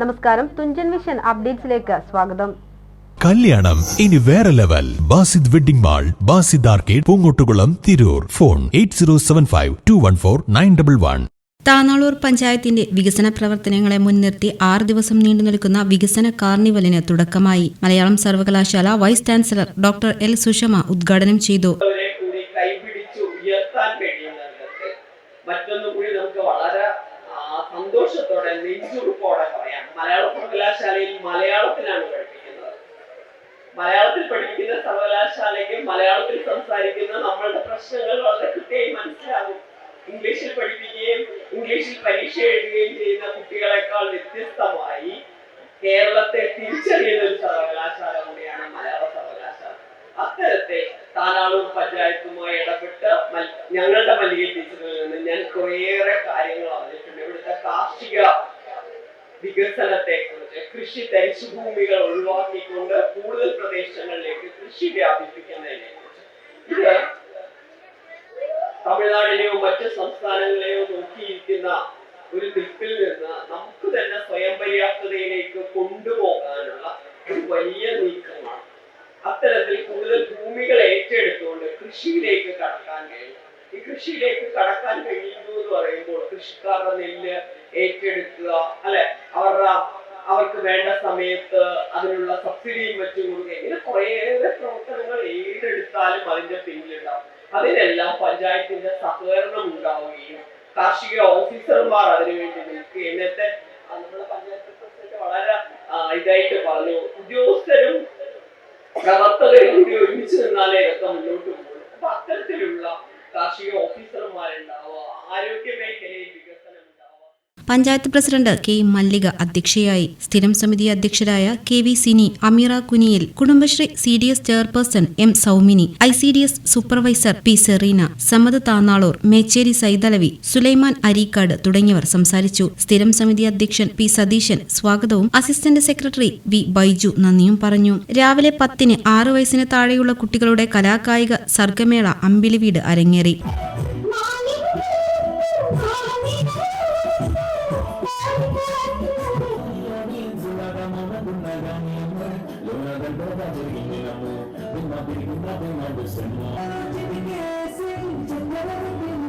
നമസ്കാരം. തുഞ്ചൻ വിഷൻ അപ്ഡേറ്റ്സിലേക്ക് സ്വാഗതം. കല്യാണം. ഇനി വേറെ level. Basid wedding mall Basid arcade Poongottukulam Tirur. Phone eight zero seven five two one four nine double one. Tanalur പഞ്ചായത്തിന്റെ വികസന പ്രവർത്തനങ്ങളെ മുൻനിർത്തി ആറ് ദിവസം നീണ്ടു നിൽക്കുന്ന വികസന കാർണിവലിന് തുടക്കമായി. മലയാളം സർവകലാശാല vice chancellor doctor L Sushama ഉദ്ഘാടനം ചെയ്തു. അവരെ കൂടി കൈപിടിച്ച് ഉയർത്താൻ കഴിയുന്നിടത്ത് മറ്റൊന്നും കൂടി നമുക്ക് വളരെ സന്തോഷത്തോടെ നെഞ്ചുറുപ്പോടെ മലയാള സർവകലാശാലയിൽ മലയാളത്തിലാണ് പഠിപ്പിക്കുന്നത്. മലയാളത്തിൽ പഠിപ്പിക്കുന്ന സർവകലാശാലയ്ക്ക് മലയാളത്തിൽ സംസാരിക്കുന്ന നമ്മളുടെ പ്രശ്നങ്ങൾ വളരെ കൃത്യമായി മനസ്സിലാകും. ഇംഗ്ലീഷിൽ പഠിപ്പിക്കുകയും ഇംഗ്ലീഷിൽ പരീക്ഷ എഴുതുകയും ചെയ്യുന്ന കുട്ടികളെക്കാൾ വ്യത്യസ്തമായി കേരളത്തെ തിരിച്ചറിയുന്ന ഒരു സർവകലാശാല കൂടിയാണ് മലയാള സർവകലാശാല. അത്തരത്തെ താനാളൂർ പഞ്ചായത്തുമായി ഇടപെട്ട് ഞങ്ങളുടെ മല്ലിക ടീച്ചറിൽ നിന്ന് ഞാൻ കുറേയേറെ കാര്യങ്ങൾ അറിഞ്ഞിട്ടുണ്ട്. ഇവിടുത്തെ കാർഷിക വികസനത്തെ കുറിച്ച് കൃഷി തരിശുഭൂമികൾ ഒഴിവാക്കിക്കൊണ്ട് കൂടുതൽ പ്രദേശങ്ങളിലേക്ക് കൃഷി വ്യാപിപ്പിക്കുന്നതിനെ കുറിച്ച്. ഇത് തമിഴ്നാടിനെയോ മറ്റ് സംസ്ഥാനങ്ങളെയോ നോക്കിയിരിക്കുന്ന ഒരു ദിക്കിൽ നിന്ന് നമുക്ക് തന്നെ സ്വയം പര്യാപ്തതയിലേക്ക് കൊണ്ടുപോകാനുള്ള ഒരു വലിയ നീക്കമാണ്. അത്തരത്തിൽ കൂടുതൽ ഭൂമികൾ ഏറ്റെടുത്തുകൊണ്ട് കൃഷിയിലേക്ക് കടക്കാൻ കഴിയും. ഈ കൃഷിയിലേക്ക് കടക്കാൻ കഴിയുന്നു എന്ന് പറയുമ്പോൾ കൃഷിക്കാരുടെ നെല്ല് ഏറ്റെടുക്കുക അല്ലെ? അവരുടെ അവർക്ക് വേണ്ട സമയത്ത് അതിനുള്ള സബ്സിഡിയും വെച്ചു കൊടുക്കുക. ഇങ്ങനെ കുറേയേറെ പ്രവർത്തനങ്ങൾ ഏതെടുത്താലും അതിന്റെ പിന്നിലുണ്ടാവും. അതിനെല്ലാം പഞ്ചായത്തിന്റെ സഹകരണം ഉണ്ടാവുകയും കാർഷിക ഓഫീസർമാർ അതിനുവേണ്ടി നിൽക്കുകയും. ഇന്നത്തെ നമ്മുടെ പഞ്ചായത്ത് പ്രസിഡന്റ് വളരെ ഇതായിട്ട് പറഞ്ഞു. പഞ്ചായത്ത് പ്രസിഡന്റ് കെ മല്ലിക അധ്യക്ഷയായി. സ്ഥിരം സമിതി അധ്യക്ഷരായ K V Sini Ameera Kuniyil Kudumbashree C D S chairperson M Saumini I C D S supervisor P Sereena Samad Tannalur Mecheri Saithalavi Sulaiman Areekkad തുടങ്ങിയവർ സംസാരിച്ചു. സ്ഥിരം സമിതി അധ്യക്ഷൻ പി സതീശൻ സ്വാഗതവും അസിസ്റ്റന്റ് സെക്രട്ടറി വി ബൈജു നന്ദിയും പറഞ്ഞു. രാവിലെ പത്തിന് ആറു വയസ്സിന് താഴെയുള്ള കുട്ടികളുടെ കലാകായിക സർഗമേള അമ്പിളിവീട് അരങ്ങേറി. Thank you.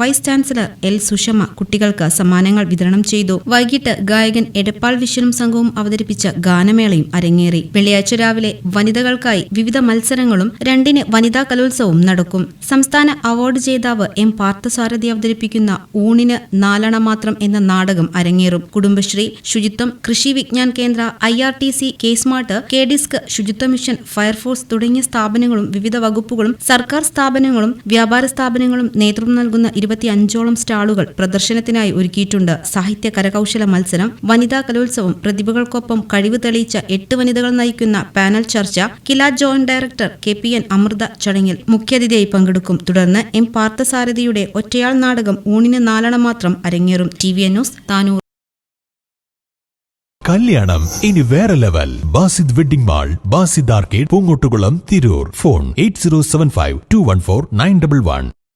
Vice chancellor L Sushama കുട്ടികൾക്ക് സമ്മാനങ്ങൾ വിതരണം ചെയ്തു. വൈകിട്ട് ഗായകൻ എടപ്പാൾ വിശ്വനും സംഘവും അവതരിപ്പിച്ച ഗാനമേളയും അരങ്ങേറി. വെള്ളിയാഴ്ച രാവിലെ വനിതകൾക്കായി വിവിധ മത്സരങ്ങളും രണ്ടിന് വനിതാ കലോത്സവവും നടക്കും. സംസ്ഥാന അവാർഡ് ജേതാവ് എം പാർത്ഥസാരഥി അവതരിപ്പിക്കുന്ന ഊണിന് നാലണ മാത്രം എന്ന നാടകം അരങ്ങേറും. കുടുംബശ്രീ ശുചിത്വം Krishi Vigyan Kendra I R T C K smart K disc ശുചിത്വ മിഷൻ ഫയർഫോഴ്സ് തുടങ്ങിയ സ്ഥാപനങ്ങളും വിവിധ വകുപ്പുകളും സർക്കാർ സ്ഥാപനങ്ങളും വ്യാപാര സ്ഥാപനങ്ങളും നേതൃത്വം നൽകുന്ന ഇരുപത്തിയഞ്ചോളം സ്റ്റാളുകൾ പ്രദർശനത്തിനായി ഒരുക്കിയിട്ടുണ്ട്. സാഹിത്യ കരകൗശല മത്സരം വനിതാ കലോത്സവം പ്രതിഭകൾക്കൊപ്പം കഴിവ് തെളിയിച്ച എട്ട് വനിതകൾ നയിക്കുന്ന പാനൽ ചർച്ച KILA joint director K P N Amritha ചടങ്ങിൽ മുഖ്യാതിഥിയായി പങ്കെടുക്കും. തുടർന്ന് എം പാർത്ഥസാരഥിയുടെ ഒറ്റയാൾ നാടകം ഊണിന് നാലണം മാത്രം അരങ്ങേറും. T V news Tanur. കല്യാണം ഇനി വേറെ level. Basid wedding mall Basid arcade Poongottukulam Tirur. Phone eight zero seven five two one four nine double one.